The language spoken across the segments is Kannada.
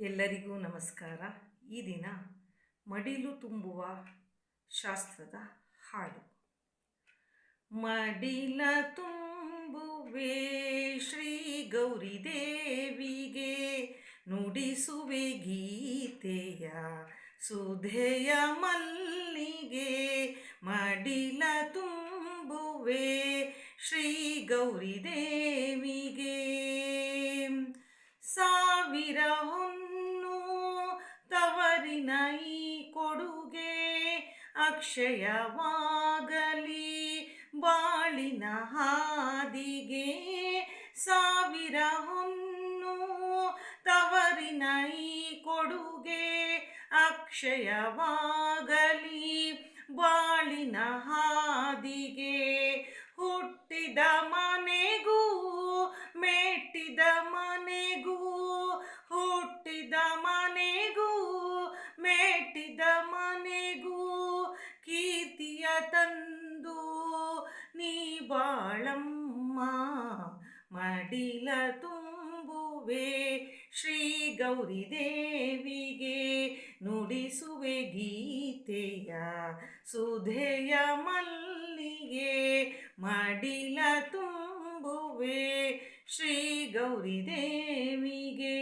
ಎಲ್ಲರಿಗೂ ನಮಸ್ಕಾರ. ಈ ದಿನ ಮಡಿಲು ತುಂಬುವ ಶಾಸ್ತ್ರದ ಹಾಡು. ಮಡಿಲ ತುಂಬುವೆ ಶ್ರೀ ಗೌರಿ ದೇವಿಗೆ ನುಡಿಸುವೆ ಗೀತೆಯ ಸುಧೆಯ ಮಲ್ಲಿಗೆ. ಮಡಿಲ ತುಂಬುವೆ ಶ್ರೀ ಗೌರಿ ದೇವಿಗೆ. ಸಾವಿರ ಈ ಕೊಡುಗೆ ಅಕ್ಷಯವಾಗಲಿ. ಬಾಳಿನ ಹಾದಿಗೆ ಸಾವಿರ ಹೊನ್ನು ತವರಿನ ಈ ಕೊಡುಗೆ ಅಕ್ಷಯವಾಗಲಿ. ಬಾಳಿನ ಹಾದಿಗೆ ಹುಟ್ಟಿದ ಬಾಳಮ್ಮ ಮಡಿಲ ತುಂಬುವೆ ಶ್ರೀ ಗೌರಿ ದೇವಿಗೆ ನುಡಿಸುವೆ ಗೀತೆಯ ಸುಧೆಯ ಮಲ್ಲಿಗೆ ಮಡಿಲ ತುಂಬುವೆ ಶ್ರೀ ಗೌರಿ ದೇವಿಗೆ.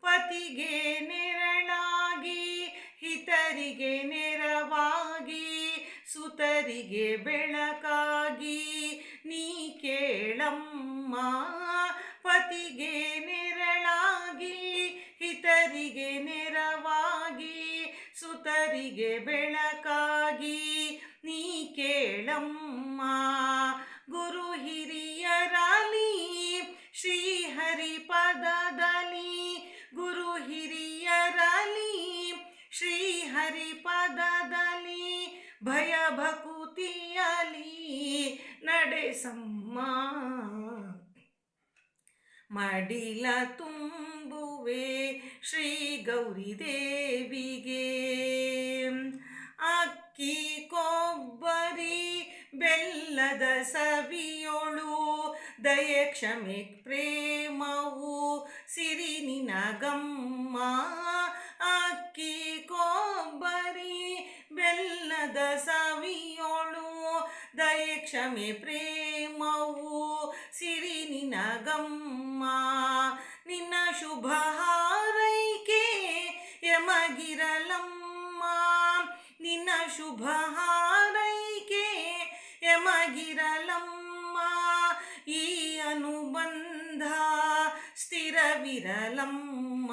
ಪತಿಗೆ ನೆರಳಾಗಿ ಹಿತರಿಗೆ ನೆರವಾಗಿ ಸುತರಿಗೆ ಬೆಳಕಾಗಿ ನೀ ಕೇಳಮ್ಮ. ಪತಿಗೆ ನೆರಳಾಗಿ ಹಿತರಿಗೆ ನೆರವಾಗಿ ಸುತರಿಗೆ ಬೆಳಕಾಗಿ ನೀ ಕೇಳಮ್ಮ. ಶ್ರೀಹರಿ ಪದದಲ್ಲಿ ಭಯ ಭಕುತಿಯಲಿ ನಡೆಸಮ್ಮ ಮಡಿಲ ತುಂಬುವೆ ಶ್ರೀ ಗೌರಿ ದೇವಿಗೆ ಅಕ್ಕಿ ಕೊಬ್ಬರಿ ಬೆಲ್ಲದ ಸವಿಯೊಳು ದಯ ಕ್ಷಮೆ ಪ್ರೇಮವು ಸಿರಿ ನಿನಗಮ್ಮ ಅಕ್ಕಿ ಕೊಬ್ಬರಿ ಬೆಲ್ಲದ ಸವಿಯೋಳು ದಯ ಕ್ಷಮೆ ಪ್ರೇಮವು ಸಿರಿ ನಿನಗಮ್ಮ ನಿನ್ನ ಶುಭ ಹಾರೈಕೆ ಯಮಗಿರಲಮ್ಮ. ನಿನ್ನ ಶುಭ ಹಾರೈಕೆ ಯಮಗಿರಲಮ್ಮ. ಈ ಅನುಬಂಧ ಸ್ಥಿರವಿರಲಮ್ಮ.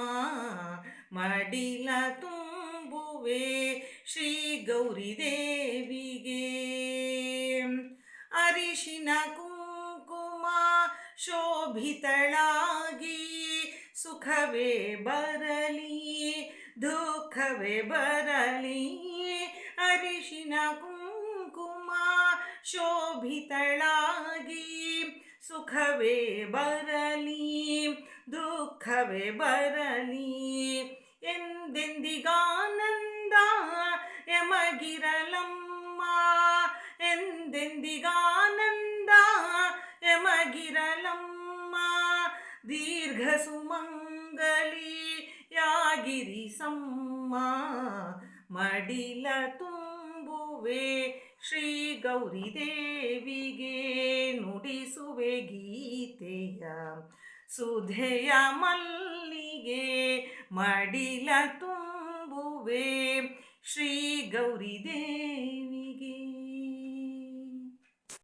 ಮಡಿಲ ತುಂಬುವೆ ಶ್ರೀ ಗೌರಿ ದೇವಿಗೆ ಅರಿಶಿನ ಕುಂಕುಮ ಶೋಭಿತಳಾಗಿ ಸುಖವೇ ಬರಲಿ, ದುಃಖವೇ ಬರಲಿ. ಅರಿಶಿನ ಕುಂಕುಮ ಶೋಭಿತಳಾಗಿ ಸುಖವೇ ಬರಲಿ ದುಃಖವೇ ಬರಲಿ ಎಂದೆಂದಿಗಾನಂದ ಯಮಗಿರಲಮ್ಮ ಎಂದೆಂದಿಗಾನಂದ ಯಮಗಿರಲಮ್ಮ ದೀರ್ಘ ಸುಮಂಗಲಿ ಯಾಗಿರಿ ಸಮ್ಮ? ಮಡಿಲ ತುಂಬುವೆ ಶ್ರೀ ಗೌರಿ ದೇವಿಗೆ ನುಡಿಸುವೆ ಗೀತೆಯ ಸುಧೆಯ ಮಲ್ಲಿಗೆ ಮಡಿಲ ತುಂಬುವೆ ಶ್ರೀ ಗೌರಿ ದೇವಿ